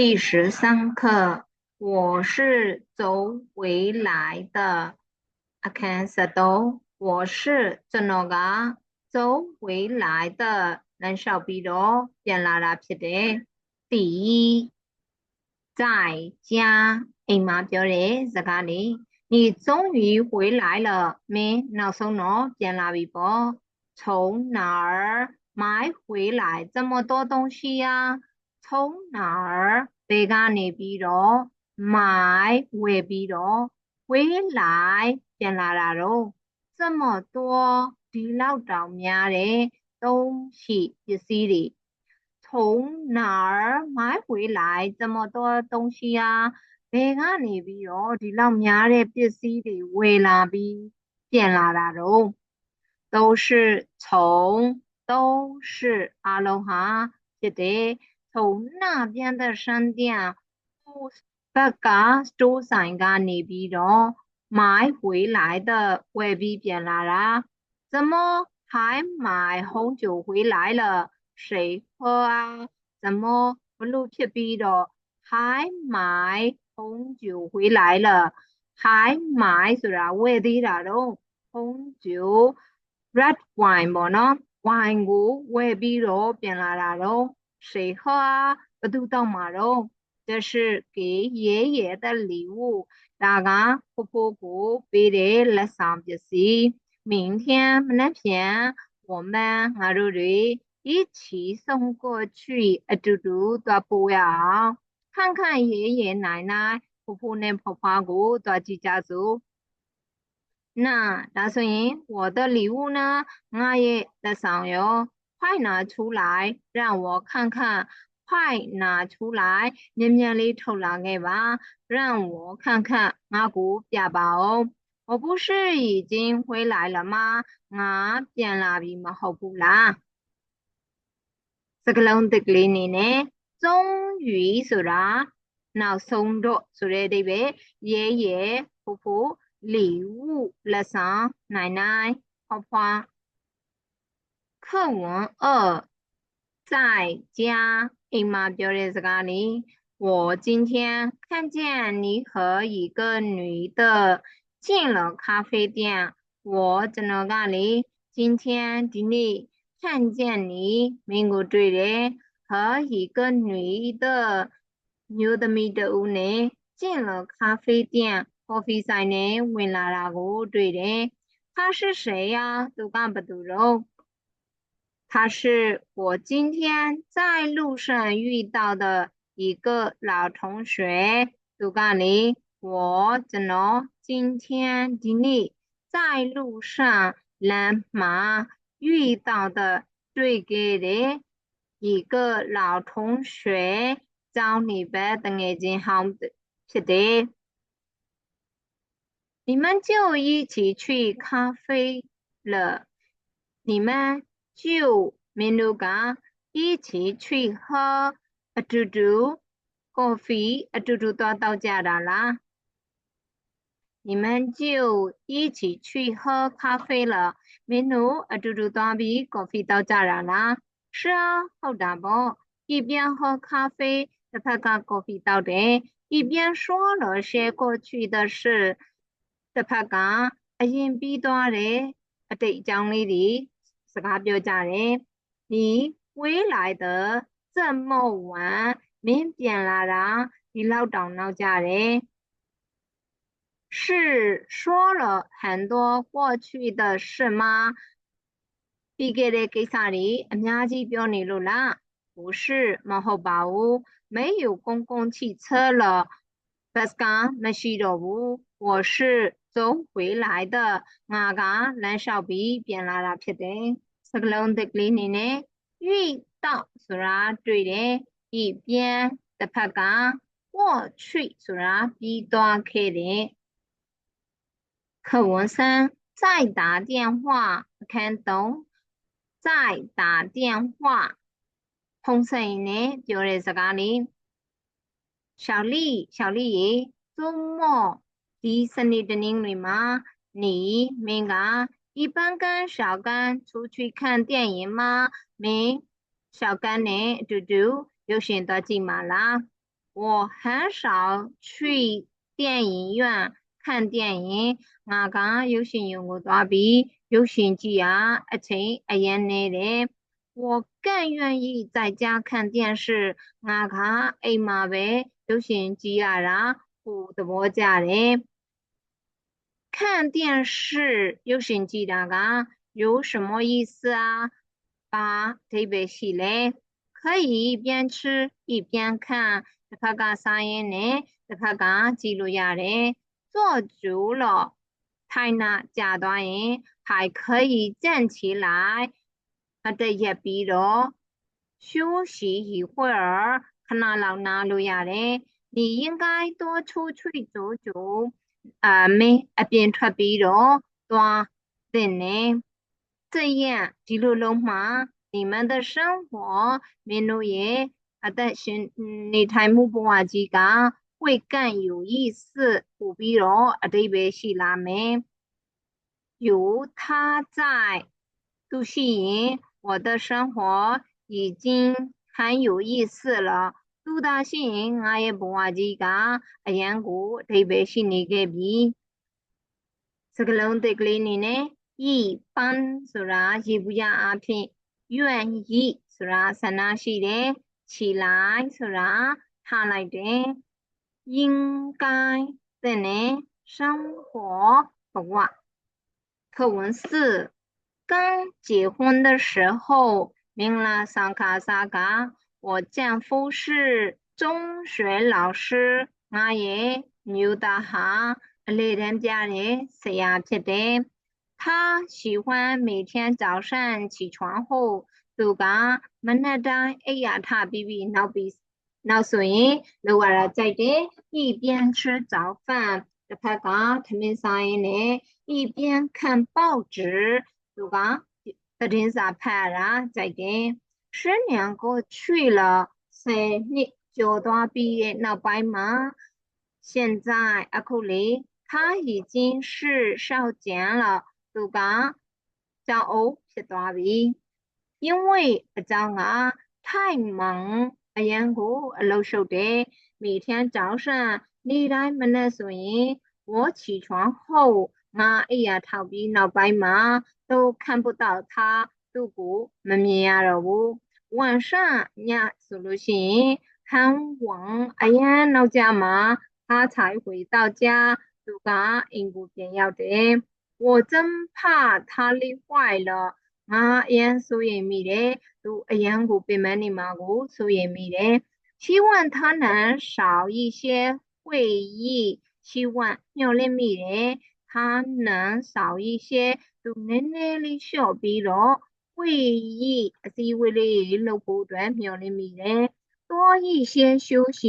第十三课，我是走回来的。阿看十多，我是怎么个走回来的？能少比多变拉拉撇的。第一，在家，哎妈表的在家里，你终于回来了没？那时候呢，变拉比波，从哪儿买回来这么多东西呀？从哪儿背个你比罗买回比罗回来变来了喽？这么多地老着面的东西一系列，从哪儿买回来这么多东西呀？背个你比罗地老面的必须得回来比变来了喽？都是从都是阿罗哈记得。从那边的商店不把家周三个那边的买回来的未必变来了，怎么还买红酒回来了？谁喝啊？怎么不露皮皮的还买红酒回来了？还买是吧？外地的喽，红酒 red wine 不呢？wine 股未必的变来了喽。谁喝啊？不都到马喽？这是给爷爷的礼物。大家婆婆姑背的来上别西。明天那天我们阿叔叔一起送过去。阿嘟嘟多不要，看看爷爷奶奶、婆婆呢、婆婆姑多几家族。那大孙人，我的礼物呢？我也在上哟。 快拿出来，让我看看！快拿出来，面面里头拿给吧，让我看看。阿姑别包，我不是已经回来了吗？阿变了比么好不啦？这个龙的里呢？终于是啦，那送着出来的呗，爷爷、婆婆礼物了上，奶奶、婆婆。课文二，在家。姨妈表的是哪里？我今天看见你和一个女的进了咖啡店。我在哪里？今天的你看见你美国队的和一个女的牛的米的屋内进了咖啡店。咖啡在呢？问了那个队的，他是谁呀？都干不都肉？ 他是我今天在路上遇到的一个老同学，杜干里。我怎么今天的你在路上人马遇到的最给的一个老同学，找你白的眼睛好的，是的。你们就一起去咖啡了，你们。就明路讲，一起去喝啊嘟嘟咖啡，啊嘟嘟到到家了啦。你们就一起去喝咖啡了。明路啊嘟嘟到比咖啡到家了啦。是啊，好大包，一边喝咖啡，一边讲咖啡到的，一边说了些过去的事。一边讲啊，因比多的啊，对讲里的。 是他表家人，你回来的这么晚，明天来了，你老丈老家人是说了很多过去的事吗？比给的给啥哩？年纪表你路啦？不是，没好把握，没有公共汽车了。不是讲没许多路，我是。走回来的，我讲蓝小 比变来了撇的，这个龙的里面呢，遇到是啦对的，一边的拍讲过去是啦比多开的，课文三再打电话看懂，再打电话，红色呢就是这个哩，小丽小丽周末。迪士尼的英语吗？你明个一般跟小甘出去看电影吗？没，小甘呢？嘟嘟有选择进马啦。 我很少去电影院看电影。我讲有些用我大笔，有些几啊，而且而言内的。我更愿意在家看电视。我讲哎妈喂，有些几啊啦，不得我家的。 看电视有些几大个有什么意思啊？把特别起来，可以一边吃一边看。这个讲啥意呢？这个讲记录下来，做足了，太难加段音，还可以站起来。那这也比如休息一会儿，看哪老哪路呀嘞？你应该多出去走走， 啊没啊边出比如多等呢，这样记录了吗？你们的生活没路也。啊，但是你太木不话之讲会更有意思。不比如啊，这边是拉美，有他在，都吸引我的生活已经很有意思了。 都大信我也不话之讲啊，杨姑这边是你个比，这个龙的里呢呢，一般是啦，一不样阿片愿意是啦，三那是的。起来，是啦，他来的应该的呢，生活不过。课文四，刚结婚的时候，明了上卡萨嘎， 我丈夫是中学老师，我也牛大哈，来人家里是呀，皮的。他喜欢每天早上起床后。သူကမနက်တိုင်းအိပ်ရာထပြီးပြီးနောက်ပြီးနောက်ဆိုရင်လိုရတာကြိုက်တယ်一边吃早饭တစ်ဖက်ကထမင်းစားရင်းနဲ့一边看报纸သူကသတင်းစာဖတ်ရတာကြိုက်တယ် 十年过去了，从你就大毕业，老白马，现在阿库里，他已经是少见了。都讲，叫我学大皮，因为阿张阿太忙，阿杨哥老守的，每天早上，你来那属于我起床后，妈哎呀，逃避老白马都看不到他，都不妈咪呀，老吴。晚上呀，苏鲁星很晚，哎呀，老家嘛，他才回到家，都讲应不便要的。我真怕他累坏了。ငါအရန်စိုးရိမ်မိတယ်သူအရန်ကိုပင်ပန်းနေမှာကိုစိုးရိမ်မိတယ်希望他能少一些会议希望မျှော်လင့်မိတယ်他能少一些သူနည်းနည်းလေးလျှော့ပြီးတော့ 会议အစည်းအဝေးလေးလုပ်ဖို့အတွက်မျှော်လင့်မိတယ်多一些休息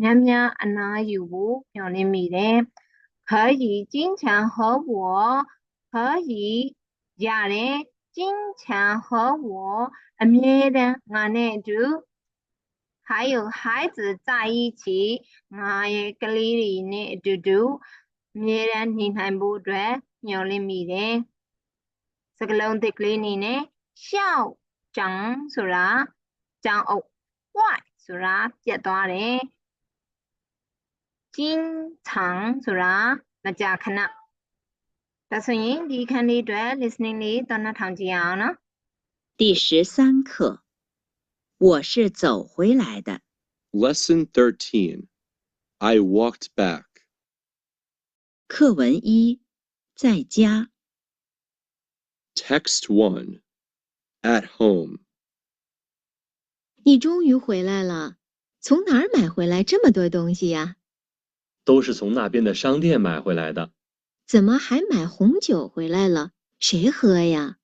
များများအနားယူဖို့မျှော်လင့်မိတယ်可以经常和我可以ရတယ်经常和我每天我呢就还有孩子在一起，我也跟里里呢就就每天你还不对，有里面的，这个龙的里里呢， 校长是啦，长哦，坏是啦，阶段的，经常是啦，那家看呐。大声音，你看你对 listening 里到那堂几样呢？第十三课，我是走回来的。Lesson thirteen, I walked back. 课文一，在家。Text one, at home. 你终于回来了，从哪儿买回来这么多东西呀？都是从那边的商店买回来的。怎么还买红酒回来了？谁喝呀？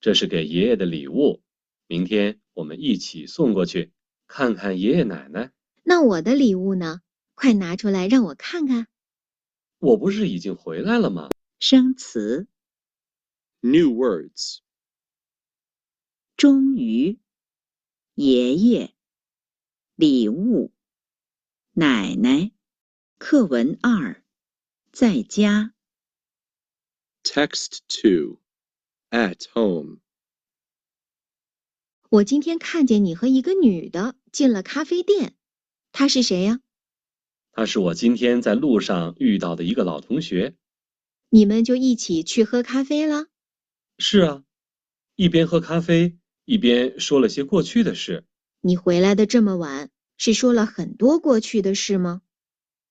这是给爷爷的礼物，明天我们一起送过去，看看爷爷奶奶。那我的礼物呢？快拿出来让我看看。我不是已经回来了吗？生词。New words。终于。爷爷。礼物。奶奶。课文二。在家。Text two, at home. 我今天看见你和一个女的进了咖啡店，她是谁呀？她是我今天在路上遇到的一个老同学。你们就一起去喝咖啡了？是啊，一边喝咖啡，一边说了些过去的事。你回来的这么晚，是说了很多过去的事吗？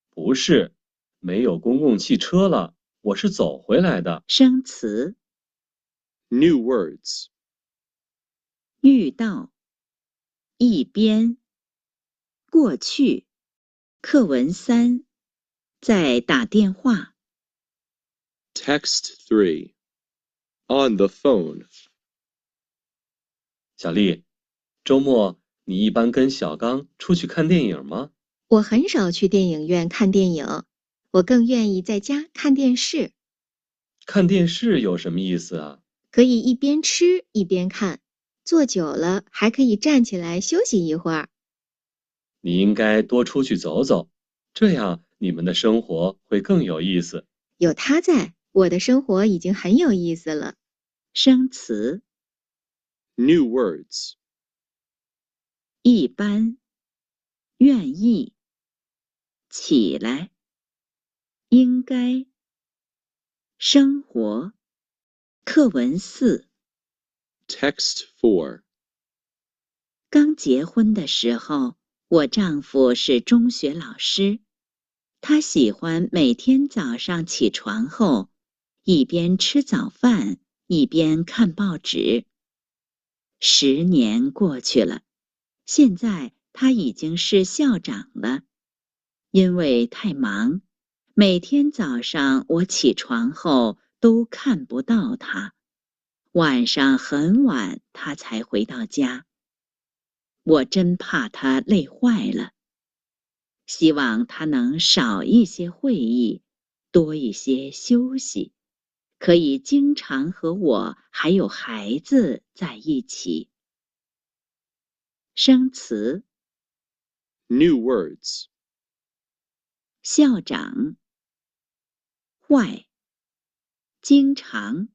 不是，没有公共汽车了，我是走回来的。生词 New words. 遇到，一边，过去，课文三，在打电话，Text three, On the phone. 小丽，周末你一般跟小刚出去看电影吗？我很少去电影院看电影，我更愿意在家看电视，看电视有什么意思啊？可以一边吃一边看，坐久了还可以站起来休息一会儿。你应该多出去走走，这样你们的生活会更有意思。有他在，我的生活已经很有意思了。生词 New words. 一般，愿意，起来，应该，生活，课文四。Text four 刚结婚的时候，我丈夫是中学老师，他喜欢每天早上起床后，一边吃早饭一边看报纸。十年过去了，现在他已经是校长了。因为太忙，每天早上我起床后都看不到他，晚上很晚他才回到家。我真怕他累坏了。希望他能少一些会议，多一些休息，可以经常和我还有孩子在一起。生词：New words. 校长、坏、经常、